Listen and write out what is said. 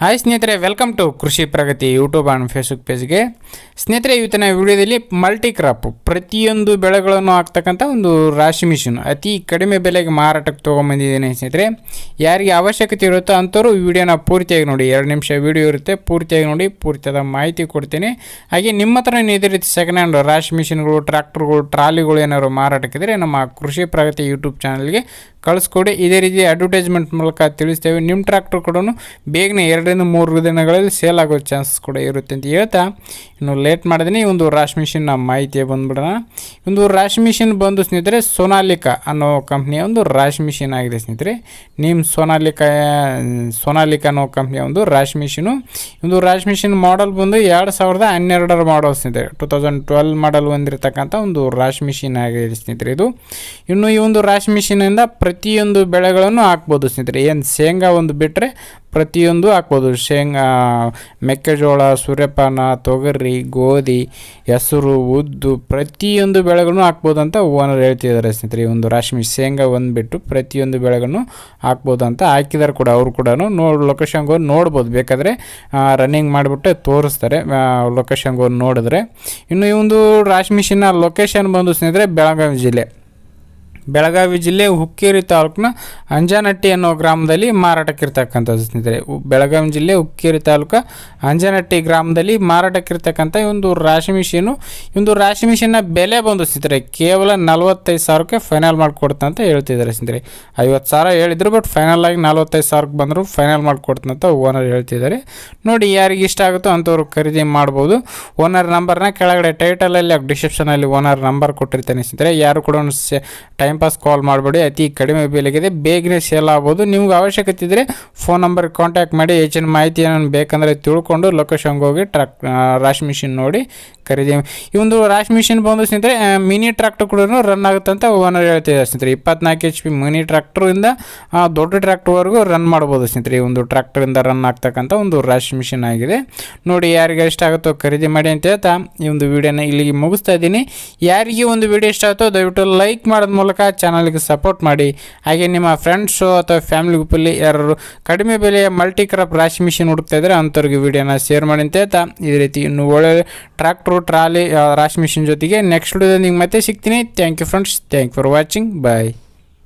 Hi ಸ್ನೇಹಿತರೆ welcome to Krishi Pragati YouTube and Facebook ಪೇಜ್ಗೆ ಸ್ನೇಹಿತರೆ, ಇವತ್ತಿನ ವಿಡಿಯೋದಲ್ಲಿ ಮಲ್ಟಿ ಕ್ರಾಪ್ ಪ್ರತಿಯೊಂದು ಬೆಳೆಗಳನ್ನು ಹಾಕ್ತಕ್ಕಂಥ ಒಂದು ರಾಶಿ ಮಿಷಿನ್, ಅತಿ ಕಡಿಮೆ ಬೆಲೆಗೆ ಮಾರಾಟಕ್ಕೆ ತೊಗೊಂಬಂದಿದ್ದೇನೆ ಸ್ನೇಹಿತರೆ. ಯಾರಿಗೆ ಅವಶ್ಯಕತೆ ಇರುತ್ತೋ ಅಂಥವ್ರು ಈ ವಿಡಿಯೋನ ಪೂರ್ತಿಯಾಗಿ ನೋಡಿ. ಎರಡು ನಿಮಿಷ ವಿಡಿಯೋ ಇರುತ್ತೆ, ಪೂರ್ತಿಯಾಗಿ ನೋಡಿ, ಪೂರ್ತಿಯಾದ ಮಾಹಿತಿ ಕೊಡ್ತೀನಿ. ಹಾಗೆ ನಿಮ್ಮ ಹತ್ರ ಇದೇ ರೀತಿ ಸೆಕೆಂಡ್ ಹ್ಯಾಂಡ್ ರಾಶಿ ಮಿಷಿನ್ಗಳು ಟ್ರ್ಯಾಕ್ಟರ್ಗಳು ಟ್ರಾಲಿಗಳು ಏನಾದ್ರು ಮಾರಾಟಕ್ಕಿದ್ರೆ ನಮ್ಮ ಕೃಷಿ ಪ್ರಗತಿ ಯೂಟ್ಯೂಬ್ ಚಾನಲ್ಗೆ ಕಳಿಸ್ಕೊಡಿ. ಇದೇ ರೀತಿ ಅಡ್ವರ್ಟೈಸ್ಮೆಂಟ್ ಮೂಲಕ ತಿಳಿಸ್ತೇವೆ. ನಿಮ್ಮ ಟ್ರ್ಯಾಕ್ಟರ್ ಕೂಡ ಬೇಗನೆ ಎರಡರಿಂದ ಮೂರು ದಿನಗಳಲ್ಲಿ ಸೇಲ್ ಆಗೋ ಚಾನ್ಸಸ್ ಕೂಡ ಇರುತ್ತೆ ಅಂತ ಹೇಳ್ತಾ. ಇನ್ನು ಲೇಟ್ ಮಾಡಿದ್ರೆ ಒಂದು ರಾಶ್ ಮಿಷಿನ್ನ ಮಾಹಿತಿ ಬಂದ್ಬಿಡೋಣ. ಒಂದು ರಾಶ್ ಮಿಷಿನ್ ಬಂದು ಸ್ನೇಹಿತರೆ ಸೋನಾಲಿಕಾ ಅನ್ನೋ ಕಂಪ್ನಿಯ ಒಂದು ರಾಶ್ ಮಿಷಿನ್ ಆಗಿದೆ ಸ್ನೇಹಿತರೆ. ನಿಮ್ಮ ಸೋನಾಲಿಕಾ ಸೋನಾಲಿಕಾ ಅನ್ನೋ ಕಂಪ್ನಿಯ ಒಂದು ರಾಶ್ ಮಿಷಿನು ಒಂದು ರಾಶ್ ಮಿಷಿನ್ ಮಾಡಲ್ ಬಂದು ಎರಡು ಸಾವಿರದ ಹನ್ನೆರಡರ ಮಾಡಲ್ ಸ್ನೇಹಿತರೆ. ಟೂ ತೌಸಂಡ್ ಟ್ವೆಲ್ ಮಾಡಲ್ ಹೊಂದಿರತಕ್ಕಂಥ ಒಂದು ರಾಶ್ ಮಿಷಿನ್ ಆಗಿದೆ ಸ್ನೇಹಿತರೆ ಇದು. ಇನ್ನು ಈ ಒಂದು ರಾಶ್ ಮಿಷಿನಿಂದ ಪ್ರತಿಯೊಂದು ಬೆಳೆಗಳನ್ನು ಹಾಕ್ಬೋದು ಸ್ನೇಹಿತರೆ. ಏನು ಶೇಂಗಾ ಒಂದು ಬಿಟ್ಟರೆ ಪ್ರತಿಯೊಂದು ಹಾಕ್ಬೋದು. ಶೇಂಗಾ, ಮೆಕ್ಕೆಜೋಳ, ಸೂರ್ಯಪಾನ, ತೊಗರಿ, ಗೋಧಿ, ಹೆಸರು, ಉದ್ದು ಪ್ರತಿಯೊಂದು ಬೆಳೆಗಳನ್ನು ಹಾಕ್ಬೋದು ಅಂತ ಓನರ್ ಹೇಳ್ತಿದ್ದಾರೆ ಸ್ನೇಹಿತರೆ. ಈ ಒಂದು ರಾಶಿ ಮಿಷ್ ಶೇಂಗಾ ಒಂದು ಬಿಟ್ಟು ಪ್ರತಿಯೊಂದು ಬೆಳೆಗಳನ್ನು ಹಾಕ್ಬೋದು ಅಂತ ಹಾಕಿದ್ದಾರೆ ಕೂಡ, ಅವರು ಕೂಡ ನೋಡಿ ಲೊಕೇಶನ್ಗೆ ಹೋಗಿ ನೋಡ್ಬೋದು. ಬೇಕಾದರೆ ರನ್ನಿಂಗ್ ಮಾಡಿಬಿಟ್ಟು ತೋರಿಸ್ತಾರೆ ಲೊಕೇಶನ್ಗೆ ಹೋಗಿ ನೋಡಿದ್ರೆ. ಇನ್ನು ಈ ಒಂದು ರಾಶಿ ಮಿಷಿನ ಲೊಕೇಶನ್ ಬಂದು ಸ್ನೇಹಿತರೆ, ಬೆಳಗಾವಿ ಜಿಲ್ಲೆ. ಬೆಳಗಾವಿ ಜಿಲ್ಲೆ ಹುಕ್ಕೇರಿ ತಾಲೂಕಿನ ಅಂಜನಟ್ಟಿ ಅನ್ನೋ ಗ್ರಾಮದಲ್ಲಿ ಮಾರಾಟಕ್ಕಿರ್ತಕ್ಕಂಥದ್ದು ಸ್ನೇಹಿತರೆ. ಬೆಳಗಾವಿ ಜಿಲ್ಲೆ ಹುಕ್ಕೇರಿ ತಾಲೂಕು ಅಂಜನಟ್ಟಿ ಗ್ರಾಮದಲ್ಲಿ ಮಾರಾಟಕ್ಕಿರ್ತಕ್ಕಂಥ ಒಂದು ರಾಶಿ ಮಿಷಿನು ಒಂದು ರಾಶಿ ಮಿಷಿನ್ನ ಬೆಲೆ ಬಂದು ಸ್ನೇಹಿತರೆ, ಕೇವಲ ನಲವತ್ತೈದು ಸಾವಿರಕ್ಕೆ ಫೈನಲ್ ಮಾಡಿಕೊಡ್ತಾ ಅಂತ ಹೇಳ್ತಿದ್ದಾರೆ ಸ್ನೇಹಿತರೆ. ಐವತ್ತು ಸಾವಿರ ಹೇಳಿದ್ರು ಬಟ್ ಫೈನಲ್ ಆಗಿ ನಲವತ್ತೈದು ಸಾವಿರಕ್ಕೆ ಬಂದರು ಫೈನಲ್ ಮಾಡಿಕೊಡ್ತಂತ ಓನರ್ ಹೇಳ್ತಿದ್ದಾರೆ. ನೋಡಿ, ಯಾರಿಗೆ ಇಷ್ಟ ಆಗುತ್ತೋ ಅಂಥವ್ರು ಖರೀದಿ ಮಾಡ್ಬೋದು. ಓನರ್ ನಂಬರ್ನ ಕೆಳಗಡೆ ಟೈಟಲಲ್ಲಿ ಡಿಸ್ಕ್ರಿಪ್ಷನಲ್ಲಿ ಓನರ್ ನಂಬರ್ ಕೊಟ್ಟಿರ್ತಾನೆ ಸ್ನೇಹಿತರೆ. ಯಾರು ಕೂಡ ಟೈಮ್ ಪಾಸ್ ಕಾಲ್ ಮಾಡಬೇಡಿ. ಅತಿ ಕಡಿಮೆ ಬೆಲೆಗಿದೆ ಬೇಗನೆ ಸೇಲ್ ಆಗ್ಬೋದು. ನಿಮ್ಗೆ ಅವಶ್ಯಕತೆ ಇದ್ದರೆ ಫೋನ್ ನಂಬರ್ ಕಾಂಟ್ಯಾಕ್ಟ್ ಮಾಡಿ. ಹೆಚ್ಚಿನ ಮಾಹಿತಿ ಏನೇನು ಬೇಕಂದರೆ ತಿಳ್ಕೊಂಡು ಲೊಕೇಶನ್ಗೆ ಹೋಗಿ ಟ್ರಕ್ ರಾಶ್ ಮಿಷಿನ್ ನೋಡಿ ಖರೀದಿ ಈ ಒಂದು ರಾಶ್ ಮಿಷಿನ್ ಬಂದು ಸ್ನೇಹಿತರೆ ಮಿನಿ ಟ್ರ್ಯಾಕ್ಟರ್ ಕೂಡ ರನ್ ಆಗುತ್ತೆ ಅಂತ ಓನರ್ ಹೇಳ್ತಿದ್ದಾರೆ ಸ್ನೇಹಿತರೆ. ಇಪ್ಪತ್ನಾಲ್ಕು ಎಚ್ ಪಿ ಮಿನಿ ಟ್ರ್ಯಾಕ್ಟರಿಂದ ದೊಡ್ಡ ಟ್ರ್ಯಾಕ್ಟರ್ವರೆಗೂ ರನ್ ಮಾಡ್ಬೋದು ಸ್ನೇಹಿತರೆ. ಈ ಒಂದು ಟ್ರ್ಯಾಕ್ಟರಿಂದ ರನ್ ಆಗ್ತಕ್ಕಂಥ ಒಂದು ರಾಶ್ ಮಿಷಿನ್ ಆಗಿದೆ. ನೋಡಿ ಯಾರಿಗೆ ಇಷ್ಟ ಆಗುತ್ತೋ ಖರೀದಿ ಮಾಡಿ ಅಂತ ಹೇಳ್ತಾ ಈ ಒಂದು ವಿಡಿಯೋನ ಇಲ್ಲಿಗೆ ಮುಗಿಸ್ತಾ ಇದ್ದೀನಿ. ಯಾರಿಗೆ ಒಂದು ವಿಡಿಯೋ ಇಷ್ಟ ಆಗುತ್ತೋ ದಯವಿಟ್ಟು ಲೈಕ್ ಮಾಡೋದ ಮೂಲಕ ಚಾನಲ್ಗೆ ಸಪೋರ್ಟ್ ಮಾಡಿ. ಹಾಗೆ ನಿಮ್ಮ ಫ್ರೆಂಡ್ಸು ಅಥವಾ ಫ್ಯಾಮಿಲಿ ಗ್ರೂಪಲ್ಲಿ ಯಾರು ಕಡಿಮೆ ಬೆಲೆಯ ಮಲ್ಟಿ ಕ್ರಾಪ್ ರಾಶಿ ಮಿಷಿನ್ ಹುಡುಕ್ತಾ ಇದ್ದರೆ ಅಂಥವ್ರಿಗೆ ವಿಡಿಯೋನ ಶೇರ್ ಮಾಡಿ ಅಂತ ಇದೇ ರೀತಿ ಇನ್ನು ಒಳ್ಳೆ ಟ್ರ್ಯಾಕ್ಟ್ರು, ಟ್ರಾಲಿ ರಾಶಿ ಮಿಷಿನ್ ಜೊತೆಗೆ ನೆಕ್ಸ್ಟ್ ವಿಡಿಯೋದಲ್ಲಿ ನಿಮ್ಗೆ ಮತ್ತೆ ಸಿಗ್ತೀನಿ. Thank you friends thank for watching bye